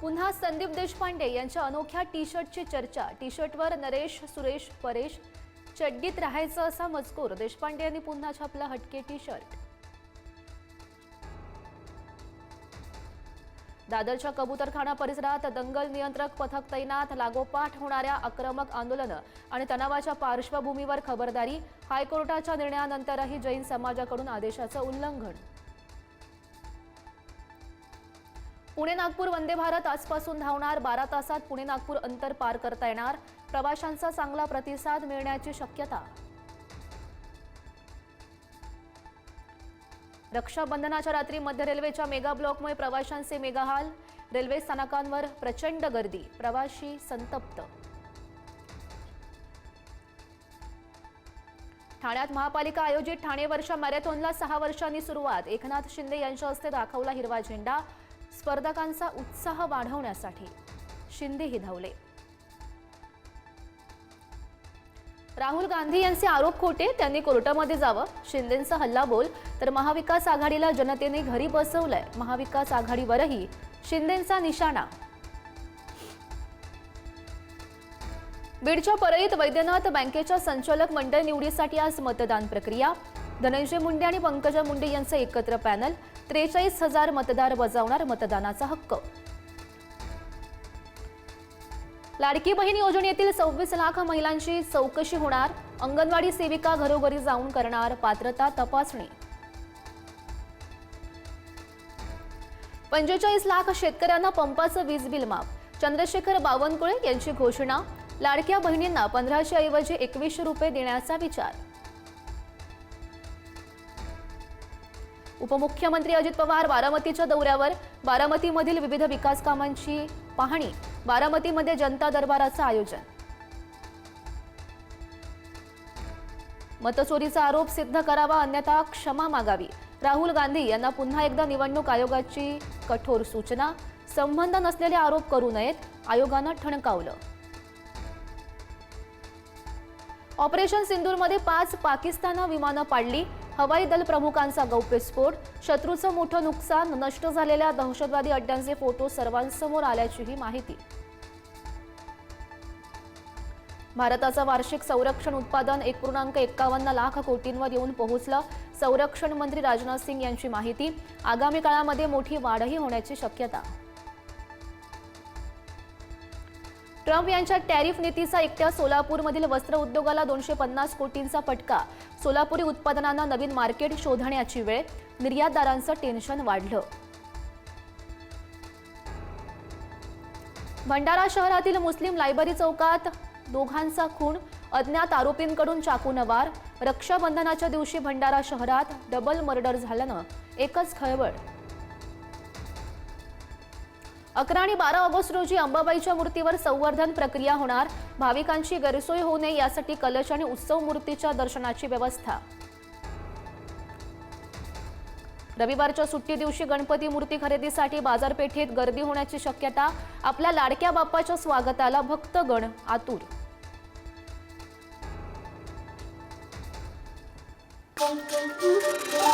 पुन्हा संदीप देशपांडे यांच्या अनोख्या टी शर्टची चर्चा. टी शर्टवर नरेश सुरेश परेश चड्डीत राहायचं असा मजकूर. देशपांडे यांनी पुन्हा छापला हटके टी शर्ट दादरच्या कबुतरखाना परिसरात दंगल नियंत्रक पथक तैनात लागोपाठ होणाऱ्या आक्रमक आंदोलनं आणि तणावाच्या पार्श्वभूमीवर खबरदारी हायकोर्टाच्या निर्णयानंतरही जैन समाजाकडून आदेशाचं उल्लंघन. पुणे नागपूर वंदे भारत आजपासून धावणार. बारा तासात पुणे नागपूर अंतर पार करता येणार. प्रवाशांचा चांगला प्रतिसाद मिळण्याची शक्यता. रक्षाबंधनाच्या रात्री मध्य रेल्वेच्या मेगा ब्लॉकमुळे प्रवाशांचे मेगाहाल. रेल्वे स्थानकांवर प्रचंड गर्दी. प्रवाशी संतप्त. ठाण्यात महापालिका आयोजित ठाणे वर्ष मॅरेथॉनला सहा वर्षांनी सुरुवात. एकनाथ शिंदे यांच्या हस्ते दाखवला हिरवा झेंडा. स्पर्धकांचा उत्साह वाढवण्यासाठी शिंदेही धावले राहुल गांधी यांचे आरोप खोटे त्यांनी कोर्टामध्ये जावं. शिंदेंचा हल्लाबोल तर महाविकास आघाडीला जनतेने घरी बसवलंय. महाविकास आघाडीवरही शिंदेंचा निशाणा. बीडच्या परळीत वैद्यनाथ बँकेच्या संचालक मंडळ निवडीसाठी आज मतदान प्रक्रिया. धनंजय मुंडे आणि पंकजा मुंडे यांचं एकत्र पॅनल. त्रेचाळीस हजार मतदार बजावणार मतदानाचा हक्क. लाडकी बहीण योजनेतील सव्वीस लाख महिलांची चौकशी होणार. अंगणवाडी सेविका घरोघरी जाऊन करणार पात्रता तपासणी. पंचेचाळीस लाख शेतकऱ्यांना पंपाचं वीज बिल माफ. चंद्रशेखर बावनकुळे यांची घोषणा. लाडक्या बहिणींना पंधराशे ऐवजी एकवीसशे रुपये देण्याचा विचार. उपमुख्यमंत्री अजित पवार बारामतीच्या दौऱ्यावर बारामतीमधील विविध विकास कामांची पाहणी बारामतीमध्ये जनता दरबाराचं आयोजन. मतचोरीचा आरोप सिद्ध करावा अन्यथा क्षमा मागावी. राहुल गांधी यांना पुन्हा एकदा निवडणूक आयोगाची कठोर सूचना. संबंध नसलेले आरोप करू नयेत आयोगानं ठणकावलं. ऑपरेशन सिंदूरमध्ये पाच पाकिस्तान विमानं पाडली. हवाई दल प्रमुखांचा गौप्यस्फोट शत्रूचं मोठं नुकसान नष्ट झालेल्या दहशतवादी अड्ड्यांचे फोटो सर्वांसमोर आल्याचीही माहिती. भारताचं वार्षिक संरक्षण उत्पादन एक पूर्णांक एक्कावन्न लाख कोटींवर येऊन पोहोचलं संरक्षण मंत्री राजनाथ सिंग यांची माहिती. आगामी काळामध्ये मोठी वाढही होण्याची शक्यता. ट्रम्प यांच्या टॅरिफ नीतीचा एकट्या सोलापूरमधील वस्त्र उद्योगाला दोनशे पन्नास कोटींचा फटका. सोलापुरी उत्पादनांना नवीन मार्केट शोधण्याची वेळ. निर्यातदारांचं टेन्शन वाढलं. भंडारा शहरातील मुस्लिम लायब्ररी चौकात दोघांचा खून. अज्ञात आरोपींकडून चाकून वार. रक्षाबंधनाच्या दिवशी भंडारा शहरात डबल मर्डर झाल्यानं एकच खळबळ. अकरा आणि बारा ऑगस्ट रोजी अंबाबाईच्या मूर्तीवर संवर्धन प्रक्रिया होणार भाविकांची गैरसोय होऊ नये यासाठी कलश आणि उत्सव मूर्तीच्या दर्शनाची व्यवस्था रविवारच्या सुट्टी दिवशी गणपती मूर्ती खरेदीसाठी बाजारपेठेत गर्दी होण्याची शक्यता आपल्या लाडक्या बाप्पाच्या स्वागताला भक्तगण आतुर Thank you.